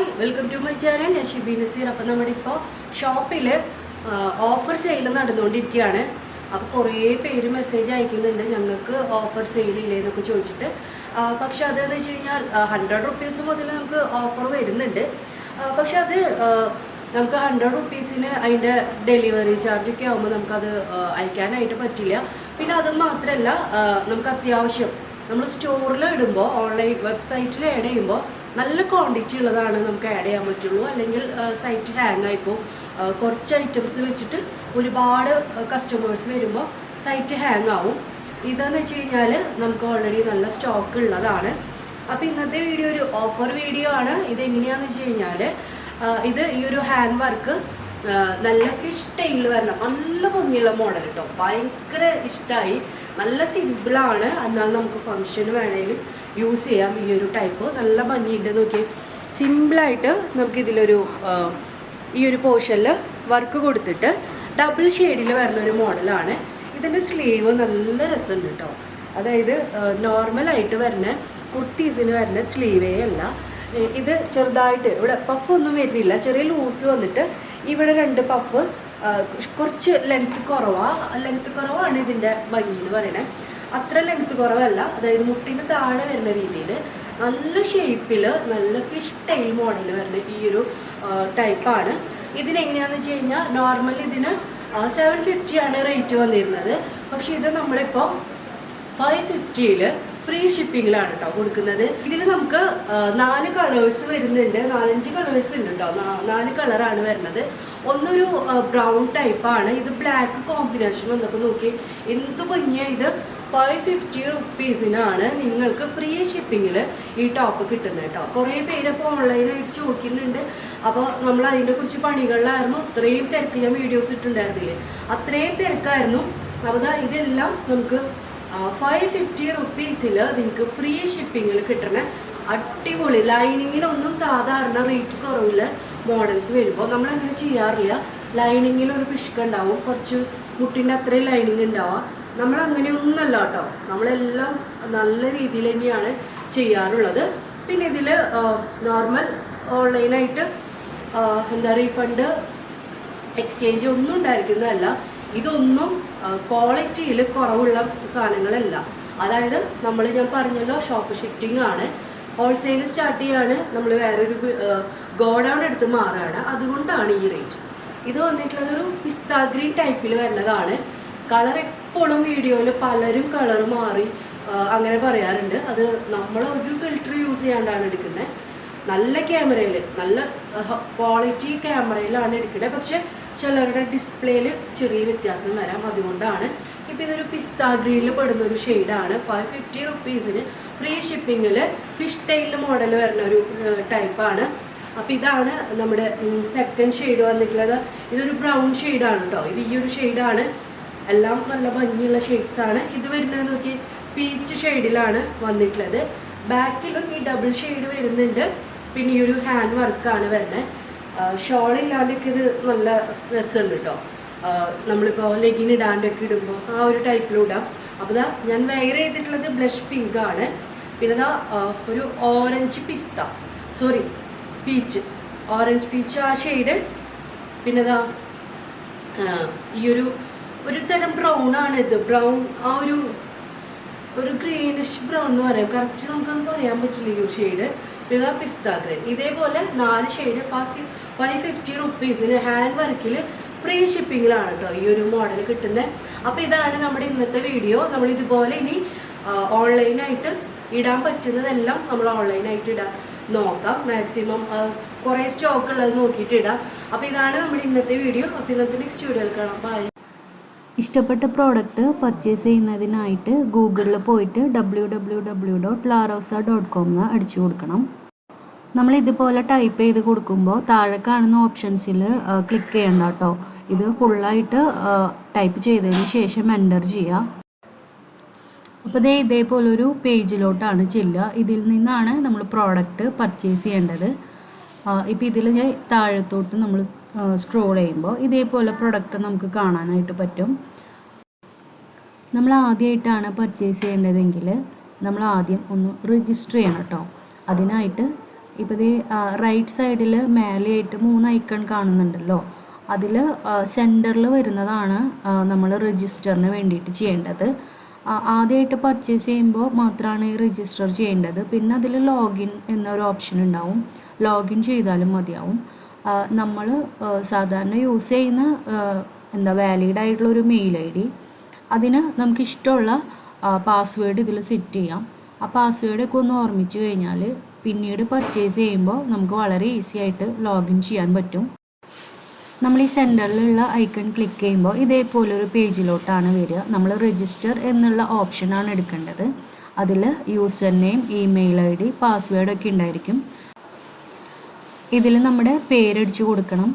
Hi welcome to my channel ഞാൻ ഷിബി നസീർ. അപ്പം നമ്മുടെ ഇപ്പോൾ ഷോപ്പിൽ ഓഫർ സെയിൽ നടന്നുകൊണ്ടിരിക്കുകയാണ്. അപ്പോൾ കുറേ പേര് മെസ്സേജ് അയക്കുന്നുണ്ട്. ഞങ്ങൾക്ക് ഓഫർ സെയിൽ ഇല്ലേ എന്നൊക്കെ ചോദിച്ചിട്ട്. പക്ഷെ അതെന്ന് വെച്ച് കഴിഞ്ഞാൽ ഹൺഡ്രഡ് റുപ്പീസ് മുതൽ നമുക്ക് ഓഫർ വരുന്നുണ്ട്. പക്ഷെ അത് നമുക്ക് ഹൺഡ്രഡ് റുപ്പീസിന് അതിന്റെ ഡെലിവറി ചാർജൊക്കെ ആകുമ്പോൾ നമുക്കത് അയക്കാനായിട്ട് പറ്റില്ല. പിന്നെ അത് മാത്രമല്ല നമുക്ക് അത്യാവശ്യം നമ്മൾ സ്റ്റോറിൽ ഇടുമ്പോൾ ഓൺലൈൻ വെബ്സൈറ്റിൽ ആഡ് ചെയ്യുമ്പോൾ നല്ല ക്വാണ്ടിറ്റി ഉള്ളതാണ് നമുക്ക് ആഡ് ചെയ്യാൻ പറ്റുള്ളൂ. അല്ലെങ്കിൽ സൈറ്റ് ഹാങ് ആയിപ്പോൾ കുറച്ച് ഐറ്റംസ് വെച്ചിട്ട് ഒരുപാട് കസ്റ്റമേഴ്സ് വരുമ്പോൾ സൈറ്റ് ഹാങ് ആവും. ഇതെന്ന് വെച്ച് കഴിഞ്ഞാൽ നമുക്ക് ഓൾറെഡി നല്ല സ്റ്റോക്ക് ഉള്ളതാണ്. അപ്പോൾ ഇന്നത്തെ വീഡിയോ ഒരു ഓഫർ വീഡിയോ ആണ്. ഇതെങ്ങനെയാണെന്ന് വെച്ച് കഴിഞ്ഞാൽ ഇത് ഈ ഒരു ഹാൻഡ് വർക്ക് നല്ല ഫിഷ് ടൈലിൽ വരണം. നല്ല ഭംഗിയുള്ള മോഡൽ കേട്ടോ ഭയങ്കര ഇഷ്ടമായി നല്ല സിമ്പിളാണ് എന്നാൽ നമുക്ക് ഫങ്ഷന് വേണമെങ്കിലും യൂസ് ചെയ്യാം. ഈ ഒരു ടൈപ്പ് നല്ല ഭംഗിയുണ്ട് നോക്കി സിമ്പിളായിട്ട് നമുക്കിതിലൊരു ഈ ഒരു പോർഷനിൽ വർക്ക് കൊടുത്തിട്ട് ഡബിൾ ഷെയ്ഡിൽ വരുന്ന ഒരു മോഡലാണ് ഇതിന്റെ സ്ലീവ് നല്ല രസമുണ്ട് കേട്ടോ അതായത് നോർമലായിട്ട് വരുന്ന കുർത്തീസിന് വരുന്ന സ്ലീവേ അല്ല. ഇത് ചെറുതായിട്ട് ഇവിടെ പഫ് ഒന്നും വരുന്നില്ല. ചെറിയ ലൂസ് വന്നിട്ട് ഇവിടെ രണ്ട് പഫ് കുറച്ച് ലെങ്ത് കുറവാണ് ലെങ്ത് കുറവാണ് ഇതിന്റെ ഭംഗി എന്ന് പറയണേ അത്ര ലെങ്ത് കുറവല്ല. അതായത് മുട്ടിന് താഴെ വരുന്ന രീതിയിൽ നല്ല ഷേപ്പിൽ നല്ല ഫിഷ് ടൈൽ മോഡൽ വരുന്ന ഈ ഒരു ടൈപ്പാണ് ഇതിനെങ്ങനെയാണെന്ന് വെച്ച് കഴിഞ്ഞാൽ നോർമൽ ഇതിന് സെവൻ ഫിഫ്റ്റിയാണ് റേറ്റ് വന്നിരുന്നത്. പക്ഷേ ഇത് നമ്മളിപ്പോൾ ഫൈവ് ഫിഫ്റ്റിയിൽ ഫ്രീ ഷിപ്പിങ്ങിലാണ് കേട്ടോ കൊടുക്കുന്നത്. ഇതിൽ നമുക്ക് നാല് കളേഴ്സ് വരുന്നുണ്ട്. നാലഞ്ച് കളേഴ്സ് ഉണ്ട് കേട്ടോ നാല് കളറാണ് വരുന്നത്. ഒന്നൊരു ബ്രൗൺ ടൈപ്പാണ് ഇത് ബ്ലാക്ക് കോമ്പിനേഷൻ വന്നപ്പോൾ നോക്കി എന്ത് ഭംഗിയാ ഇത്. ഫൈവ് ഫിഫ്റ്റി റുപ്പീസിനാണ് നിങ്ങൾക്ക് ഫ്രീ ഷിപ്പിങ്ങിൽ ഈ ടോപ്പ് കിട്ടുന്നത് കേട്ടോ കുറേ പേര് അപ്പോൾ ഓൺലൈനായിട്ട് ചോദിക്കുന്നുണ്ട്. അപ്പോൾ നമ്മൾ അതിന്റെ കുറിച്ച് പണികളിലായിരുന്നു. ഇത്രയും തിരക്ക് ഞാൻ വീഡിയോസ് ഇട്ടുണ്ടായിരുന്നില്ലേ അത്രയും തിരക്കായിരുന്നു. അപ്പോൾ ഇതെല്ലാം നമുക്ക് ഫൈവ് ഫിഫ്റ്റി റുപ്പീസിൽ നിങ്ങൾക്ക് ഫ്രീ ഷിപ്പിങ്ങിൽ കിട്ടണ അടിപൊളി. ലൈനിങ്ങിനൊന്നും സാധാരണ റേറ്റ് കുറവില്ല. മോഡൽസ് വരുമ്പോൾ നമ്മൾ അങ്ങനെ ചെയ്യാറില്ല. ലൈനിങ്ങിൽ ഒരു പിഷ്ക ഉണ്ടാവും കുറച്ച് മുട്ടിന്റെ അത്രയും ലൈനിങ് ഉണ്ടാവുക നമ്മൾ അങ്ങനെയൊന്നുമല്ല കേട്ടോ. നമ്മളെല്ലാം നല്ല രീതിയിൽ തന്നെയാണ് ചെയ്യാറുള്ളത്. പിന്നെ ഇതിൽ നോർമൽ ഓൺലൈനായിട്ട് എന്താ റീഫണ്ട് എക്സ്ചേഞ്ച് ഒന്നും ഉണ്ടായിരിക്കുന്നതല്ല. ഇതൊന്നും ക്വാളിറ്റിയിൽ കുറവുള്ള സാധനങ്ങളല്ല. അതായത് നമ്മൾ ഞാൻ പറഞ്ഞല്ലോ ഷോപ്പ് ഷിഫ്റ്റിംഗ് ആണ്. ഹോൾസെയിൽ സ്റ്റാർട്ട് ചെയ്യാണ്. നമ്മൾ വേറൊരു ഗോഡൗൺ എടുത്ത് മാറുകയാണ് അതുകൊണ്ടാണ് ഈ റേറ്റ് ഇത് വന്നിട്ടുള്ളത് ഒരു പിസ്താ ഗ്രീൻ ടൈപ്പിൽ വരുന്നതാണ് കളർ എപ്പോഴും വീഡിയോയിൽ പലരും കളർ മാറി അങ്ങനെ പറയാറുണ്ട്. അത് നമ്മൾ ഒരു ഫിൽറ്റർ യൂസ് ചെയ്യാണ്ടാണ് എടുക്കുന്നത് നല്ല ക്യാമറയിൽ നല്ല ക്വാളിറ്റി ക്യാമറയിലാണ് എടുക്കുന്നത് പക്ഷെ ചിലരുടെ ഡിസ്പ്ലേയിൽ ചെറിയ വ്യത്യാസം വരാം. അതുകൊണ്ടാണ്. ഇപ്പോൾ ഇതൊരു പിസ്താ ഗ്രീനിൽ പെടുന്ന ഒരു ഷെയ്ഡാണ് ഫൈവ് ഫിഫ്റ്റി റുപ്പീസിന് ഫ്രീ ഷിപ്പിങ്ങിൽ ഫിഷ് ടൈൽ മോഡൽ വരുന്ന ഒരു ടൈപ്പാണ്. അപ്പോൾ ഇതാണ് നമ്മുടെ സെക്കൻഡ് ഷെയ്ഡ് വന്നിട്ടുള്ളത്. ഇതൊരു ബ്രൗൺ ഷെയ്ഡാണ് കേട്ടോ ഇത് ഈ ഒരു ഷെയ്ഡാണ് എല്ലാം നല്ല ഭംഗിയുള്ള ഷെയ്ഡ്സ് ആണ്. ഇത് വരുന്നത് നോക്കി പീച്ച് ഷെയ്ഡിലാണ് വന്നിട്ടുള്ളത്. ബാക്കിലും ഈ ഡബിൾ ഷെയ്ഡ് വരുന്നുണ്ട്. പിന്നെ ഈ ഒരു ഹാൻഡ് വർക്കാണ് വരുന്നത് ഷോൾ ഇല്ലാണ്ടൊക്കെ ഇത് നല്ല രസമുണ്ട് കേട്ടോ നമ്മളിപ്പോൾ ലെഗിൻ ഇടാണ്ടൊക്കെ ഇടുമ്പോൾ ആ ഒരു ടൈപ്പിലും ഇടാം അപ്പോൾ ഞാൻ വെയർ ചെയ്തിട്ടുള്ളത് ബ്ലഷ് പിങ്ക് ആണ്. പിന്നെ ഒരു ഓറഞ്ച് പിസ്ത സോറി പീച്ച് ഓറഞ്ച് പീച്ച് ആ ഷെയ്ഡ് പിന്നെ ഇതാ ഈ ഒരു ഒരു തരം ബ്രൗൺ ആണ് ഇത്. ബ്രൗൺ ആ ഒരു ഒരു ഗ്രീനിഷ് ബ്രൗൺ എന്ന് പറയാം. കറക്റ്റ് നമുക്കത് പറയാൻ പറ്റില്ല ഈ ഒരു ഷെയ്ഡ് പിന്നെ പിസ്ത ഗ്രീൻ ഇതേപോലെ നാല് ഷെയ്ഡ് ഫൈവ് ഫൈവ് ഫിഫ്റ്റി റുപ്പീസിന് ഹാൻഡ് വർക്കിൽ ഫ്രീ ഷിപ്പിങ്ങിലാണ് കേട്ടോ ഈ ഒരു മോഡൽ കിട്ടുന്നത് അപ്പോൾ ഇതാണ് നമ്മുടെ ഇന്നത്തെ വീഡിയോ നമ്മൾ ഇതുപോലെ ഇനി ഓൺലൈനായിട്ട് ഇടാൻ പറ്റുന്നതെല്ലാം നമ്മൾ ഓൺലൈനായിട്ട് ഇടാം. നോക്കാം. മാക്സിമം കുറേ സ്റ്റോക്ക് ഉള്ളത് നോക്കിയിട്ട് ഇടാം. അപ്പോൾ ഇതാണ് നമ്മുടെ ഇന്നത്തെ വീഡിയോ അപ്പോൾ ഇന്നത്തെ നെക്സ്റ്റ് വീഡിയോയിൽ കാണാം. ബൈ ഇഷ്ടപ്പെട്ട പ്രോഡക്റ്റ് പർച്ചേസ് ചെയ്യുന്നതിനായിട്ട് ഗൂഗിളിൽ പോയിട്ട് W W W dot Larosa dot com എന്ന് അടിച്ചു കൊടുക്കണം. നമ്മൾ ഇതുപോലെ ടൈപ്പ് ചെയ്ത് കൊടുക്കുമ്പോൾ താഴെ കാണുന്ന ഓപ്ഷൻസിൽ ക്ലിക്ക് ചെയ്യണ്ട കേട്ടോ. ഇത് ഫുള്ളായിട്ട് ടൈപ്പ് ചെയ്തതിന് ശേഷം എന്റർ ചെയ്യുക അപ്പോൾ ദേ ഇതേപോലൊരു പേജിലോട്ടാണ് ചെല്ലുക. ഇതിൽ നിന്നാണ് നമ്മൾ പ്രോഡക്റ്റ് പർച്ചേസ് ചെയ്യേണ്ടത്. ഇപ്പോൾ ഇതിൽ താഴത്തോട്ട് നമ്മൾ സ്ക്രോൾ ചെയ്യുമ്പോൾ ഇതേപോലെ പ്രൊഡക്റ്റ് നമുക്ക് കാണാനായിട്ട് പറ്റും. നമ്മൾ ആദ്യമായിട്ടാണ് പർച്ചേസ് ചെയ്യേണ്ടതെങ്കിൽ നമ്മൾ ആദ്യം ഒന്ന് രജിസ്റ്റർ ചെയ്യണം കേട്ടോ അതിനായിട്ട് ഇപ്പോൾ ഇത് റൈറ്റ് സൈഡിൽ മേലെയായിട്ട് മൂന്ന് ഐക്കൺ കാണുന്നുണ്ടല്ലോ. അതിൽ സെന്ററിൽ വരുന്നതാണ് നമ്മൾ രജിസ്റ്ററിന് വേണ്ടിയിട്ട് ചെയ്യേണ്ടത്. ആദ്യമായിട്ട് പർച്ചേസ് ചെയ്യുമ്പോൾ മാത്രമാണ് രജിസ്റ്റർ ചെയ്യേണ്ടത്. പിന്നെ അതിൽ ലോഗിൻ എന്നൊരു ഓപ്ഷൻ ഉണ്ടാവും. ലോഗിൻ ചെയ്താലും മതിയാവും. നമ്മൾ സാധാരണ യൂസ് ചെയ്യുന്ന എന്താ വാലിഡ് ആയിട്ടുള്ള ഒരു മെയിൽ ഐ ഡി. അതിന് നമുക്ക് ഇഷ്ടമുള്ള പാസ്വേഡ് ഇതിൽ സെറ്റ് ചെയ്യാം. ആ പാസ്വേഡൊക്കെ ഒന്ന് ഓർമ്മിച്ച് കഴിഞ്ഞാൽ പിന്നീട് പർച്ചേസ് ചെയ്യുമ്പോൾ നമുക്ക് വളരെ ഈസി ആയിട്ട് ലോഗിൻ ചെയ്യാൻ പറ്റും. നമ്മൾ ഈ സെന്ററിലുള്ള ഐക്കൺ ക്ലിക്ക് ചെയ്യുമ്പോൾ ഇതേപോലെ ഒരു പേജിലോട്ടാണ് വരിക. നമ്മൾ രജിസ്റ്റർ എന്നുള്ള ഓപ്ഷനാണ് എടുക്കേണ്ടത്. അതിൽ user name email I D password ഒക്കെ ഉണ്ടായിരിക്കും. ഇതിൽ നമ്മുടെ പേരടിച്ചു കൊടുക്കണം.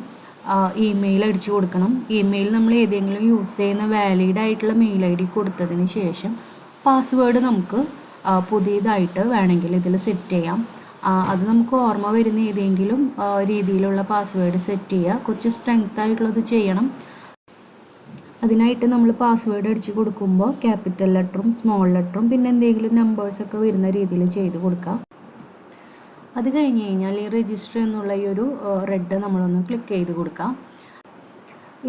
ഇമെയിൽ അടിച്ചു കൊടുക്കണം. ഇമെയിൽ നമ്മൾ ഏതെങ്കിലും യൂസ് ചെയ്യുന്ന വാലിഡ് ആയിട്ടുള്ള മെയിൽ ഐ ഡി കൊടുത്തതിന് ശേഷം പാസ്വേഡ് നമുക്ക് പുതിയതായിട്ട് വേണമെങ്കിൽ ഇതിൽ സെറ്റ് ചെയ്യാം. അത് നമുക്ക് ഓർമ്മ വരുന്ന ഏതെങ്കിലും രീതിയിലുള്ള പാസ്വേഡ് സെറ്റ് ചെയ്യുക. കുറച്ച് സ്ട്രെങ്ത് ആയിട്ടുള്ളത് ചെയ്യണം. അതിനായിട്ട് നമ്മൾ പാസ്വേഡ് അടിച്ച് കൊടുക്കുമ്പോൾ ക്യാപിറ്റൽ ലെറ്ററും സ്മോൾ ലെറ്ററും പിന്നെ എന്തെങ്കിലും നമ്പേഴ്സൊക്കെ വരുന്ന രീതിയിൽ ചെയ്ത് കൊടുക്കുക. അത് കഴിഞ്ഞ് കഴിഞ്ഞാൽ ഈ രജിസ്റ്റർ എന്നുള്ള ഈ ഒരു റെഡ് നമ്മളൊന്ന് ക്ലിക്ക് ചെയ്ത് കൊടുക്കാം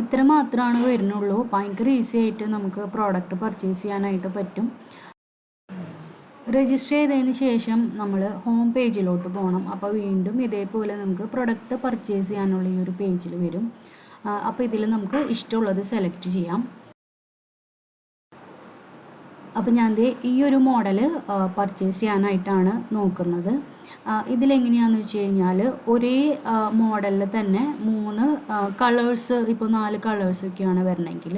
ഇത്ര മാത്രമാണ് വരുന്നുള്ളൂ. ഭയങ്കര ഈസി ആയിട്ട് നമുക്ക് പ്രോഡക്റ്റ് പർച്ചേസ് ചെയ്യാനായിട്ട് പറ്റും. രജിസ്റ്റർ ചെയ്തതിന് ശേഷം നമ്മൾ ഹോം പേജിലോട്ട് പോകണം അപ്പോൾ വീണ്ടും ഇതേപോലെ നമുക്ക് പ്രൊഡക്റ്റ് പർച്ചേസ് ചെയ്യാനുള്ള ഈ ഒരു പേജിൽ വരും. അപ്പോൾ ഇതിൽ നമുക്ക് ഇഷ്ടമുള്ളത് സെലക്ട് ചെയ്യാം. അപ്പോൾ ഞാൻ ഈ ഒരു മോഡൽ പർച്ചേസ് ചെയ്യാനായിട്ടാണ് നോക്കുന്നത്. ഇതിലെങ്ങനെയാണെന്ന് വെച്ച് കഴിഞ്ഞാൽ ഒരേ മോഡലിൽ തന്നെ മൂന്ന് കളേഴ്സ് ഇപ്പോൾ നാല് കളേഴ്സൊക്കെയാണ് വരണമെങ്കിൽ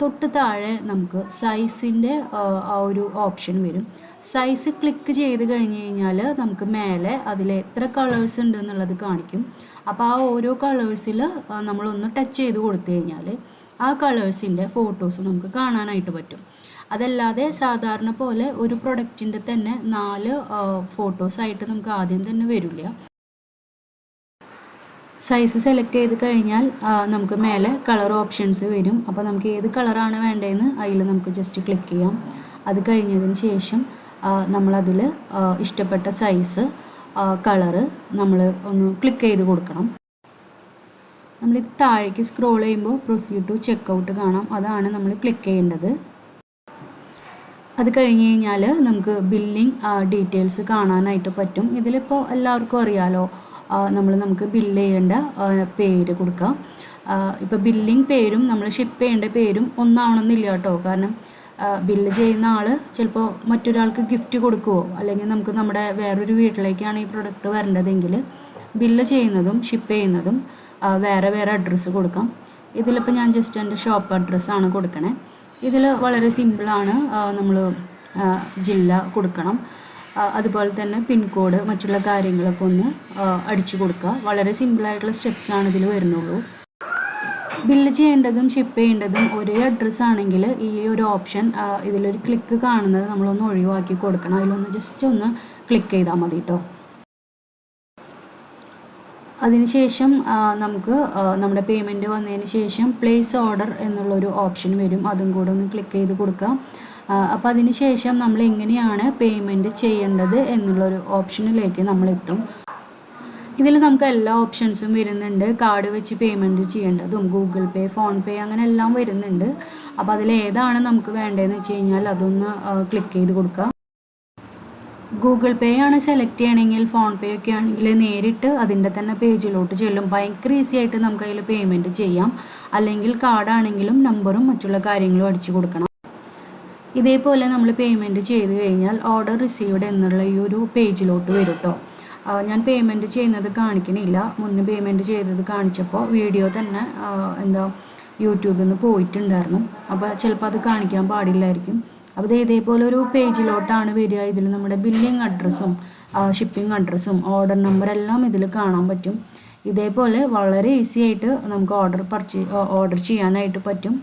തൊട്ട് താഴെ നമുക്ക് സൈസിന്റെ ആ ഒരു ഓപ്ഷൻ വരും. സൈസ് ക്ലിക്ക് ചെയ്ത് കഴിഞ്ഞ് കഴിഞ്ഞാൽ നമുക്ക് മേലെ അതിൽ എത്ര കളേഴ്സ് ഉണ്ട് എന്നുള്ളത് കാണിക്കും. അപ്പോൾ ആ ഓരോ കളേഴ്സിൽ നമ്മളൊന്ന് ടച്ച് ചെയ്ത് കൊടുത്തു കഴിഞ്ഞാൽ ആ കളേഴ്സിന്റെ ഫോട്ടോസ് നമുക്ക് കാണാനായിട്ട് പറ്റും. അതല്ലാതെ സാധാരണ പോലെ ഒരു പ്രൊഡക്റ്റിന്റെ തന്നെ നാല് ഫോട്ടോസായിട്ട് നമുക്ക് ആദ്യം തന്നെ വരില്ല. സൈസ് സെലക്ട് ചെയ്ത് കഴിഞ്ഞാൽ നമുക്ക് മേലെ കളർ ഓപ്ഷൻസ് വരും. അപ്പോൾ നമുക്ക് ഏത് കളറാണ് വേണ്ടതെന്ന് അതിൽ നമുക്ക് ജസ്റ്റ് ക്ലിക്ക് ചെയ്യാം. അത് കഴിഞ്ഞതിന് ശേഷം നമ്മളതിൽ ഇഷ്ടപ്പെട്ട സൈസ് കളറ് നമ്മൾ ഒന്ന് ക്ലിക്ക് ചെയ്ത് കൊടുക്കണം. നമ്മൾ താഴേക്ക് സ്ക്രോൾ ചെയ്യുമ്പോൾ പ്രൊസീഡ് ടു ചെക്കൗട്ട് കാണാം. അതാണ് നമ്മൾ ക്ലിക്ക് ചെയ്യേണ്ടത്. അത് കഴിഞ്ഞ് കഴിഞ്ഞാൽ നമുക്ക് ബില്ലിംഗ് ഡീറ്റെയിൽസ് കാണാനായിട്ട് പറ്റും. ഇതിലിപ്പോൾ എല്ലാവർക്കും അറിയാലോ നമ്മൾ നമുക്ക് ബില്ല് ചെയ്യേണ്ട പേര് കൊടുക്കാം. ഇപ്പോൾ ബില്ലിംഗ് പേരും നമ്മൾ ഷിപ്പ് ചെയ്യേണ്ട പേരും ഒന്നാവണമെന്നില്ല കേട്ടോ. കാരണം ബില്ല് ചെയ്യുന്ന ആൾ ചിലപ്പോൾ മറ്റൊരാൾക്ക് ഗിഫ്റ്റ് കൊടുക്കുമോ അല്ലെങ്കിൽ നമുക്ക് നമ്മുടെ വേറൊരു വീട്ടിലേക്കാണ് ഈ പ്രൊഡക്റ്റ് വരേണ്ടതെങ്കിൽ ബില്ല് ചെയ്യുന്നതും ഷിപ്പ് ചെയ്യുന്നതും വേറെ വേറെ അഡ്രസ്സ് കൊടുക്കാം. ഇതിലിപ്പോൾ ഞാൻ ജസ്റ്റ് എന്റെ ഷോപ്പ് അഡ്രസ്സാണ് കൊടുക്കണേ. ഇതിൽ വളരെ സിമ്പിളാണ് നമ്മൾ ജില്ല കൊടുക്കണം. അതുപോലെ തന്നെ പിൻകോഡ് മറ്റുള്ള കാര്യങ്ങളൊക്കെ ഒന്ന് അടിച്ചു കൊടുക്കുക. വളരെ സിമ്പിളായിട്ടുള്ള സ്റ്റെപ്സാണ് ഇതിൽ വരുന്നുള്ളൂ. ബില്ല് ചെയ്യേണ്ടതും ഷിപ്പ് ചെയ്യേണ്ടതും ഒരേ അഡ്രസ്സ് ആണെങ്കിൽ ഈ ഒരു ഓപ്ഷൻ ഇതിലൊരു ക്ലിക്ക് കാണുന്നത് നമ്മളൊന്ന് ഒഴിവാക്കി കൊടുക്കണം. അതിലൊന്ന് ജസ്റ്റ് ഒന്ന് ക്ലിക്ക് ചെയ്താൽ മതി കേട്ടോ അതിനുശേഷം നമുക്ക് നമ്മുടെ പേയ്മെന്റ് വന്നതിന് ശേഷം പ്ലേസ് ഓർഡർ എന്നുള്ളൊരു ഓപ്ഷൻ വരും. അതും കൂടെ ഒന്ന് ക്ലിക്ക് ചെയ്ത് കൊടുക്കാം അപ്പോൾ അതിന് ശേഷം നമ്മൾ എങ്ങനെയാണ് പേയ്മെന്റ് ചെയ്യേണ്ടത് എന്നുള്ളൊരു ഓപ്ഷനിലേക്ക് നമ്മളെത്തും ഇതിൽ നമുക്ക് എല്ലാ ഓപ്ഷൻസും വരുന്നുണ്ട്. കാർഡ് വെച്ച് പേയ്മെന്റ് ചെയ്യേണ്ടതും ഗൂഗിൾ പേ ഫോൺ പേ അങ്ങനെ എല്ലാം വരുന്നുണ്ട്. അപ്പോൾ അതിൽ ഏതാണ് നമുക്ക് വേണ്ടതെന്ന് വെച്ച് കഴിഞ്ഞാൽ അതൊന്ന് ക്ലിക്ക് ചെയ്ത് കൊടുക്കുക. ഗൂഗിൾ പേ ആണ് സെലക്ട് ചെയ്യണമെങ്കിൽ ഫോൺ പേ ഒക്കെ ആണെങ്കിൽ നേരിട്ട് അതിന്റെ തന്നെ പേജിലോട്ട് ചെല്ലും. ഭയങ്കര ഈസി ആയിട്ട് നമുക്ക് അതിൽ പേയ്മെന്റ് ചെയ്യാം. അല്ലെങ്കിൽ കാർഡാണെങ്കിലും നമ്പറും മറ്റുള്ള കാര്യങ്ങളും അടിച്ചു കൊടുക്കണം. ഇതേപോലെ നമ്മൾ പേയ്മെന്റ് ചെയ്ത് കഴിഞ്ഞാൽ ഓർഡർ റിസീവ്ഡ് എന്നുള്ള ഈ ഒരു പേജിലോട്ട് വരും കേട്ടോ ഞാൻ പേയ്മെന്റ് ചെയ്യുന്നത് കാണിക്കണില്ല. മുന്നേ പേയ്മെന്റ് ചെയ്തത് കാണിച്ചപ്പോൾ വീഡിയോ തന്നെ എന്താ യൂട്യൂബിൽ നിന്ന് പോയിട്ടുണ്ടായിരുന്നു. അപ്പോൾ ചിലപ്പോൾ അത് കാണിക്കാൻ പാടില്ലായിരിക്കും. അപ്പോൾ ഇത് ഇതേപോലെ ഒരു പേജിലോട്ടാണ് വരിക. ഇതിൽ നമ്മുടെ ബില്ലിംഗ് അഡ്രസ്സും ഷിപ്പിംഗ് അഡ്രസ്സും ഓർഡർ നമ്പർ എല്ലാം ഇതിൽ കാണാൻ പറ്റും. ഇതേപോലെ വളരെ ഈസി ആയിട്ട് നമുക്ക് ഓർഡർ പർച്ചേ ഓർഡർ ചെയ്യാനായിട്ട് പറ്റും.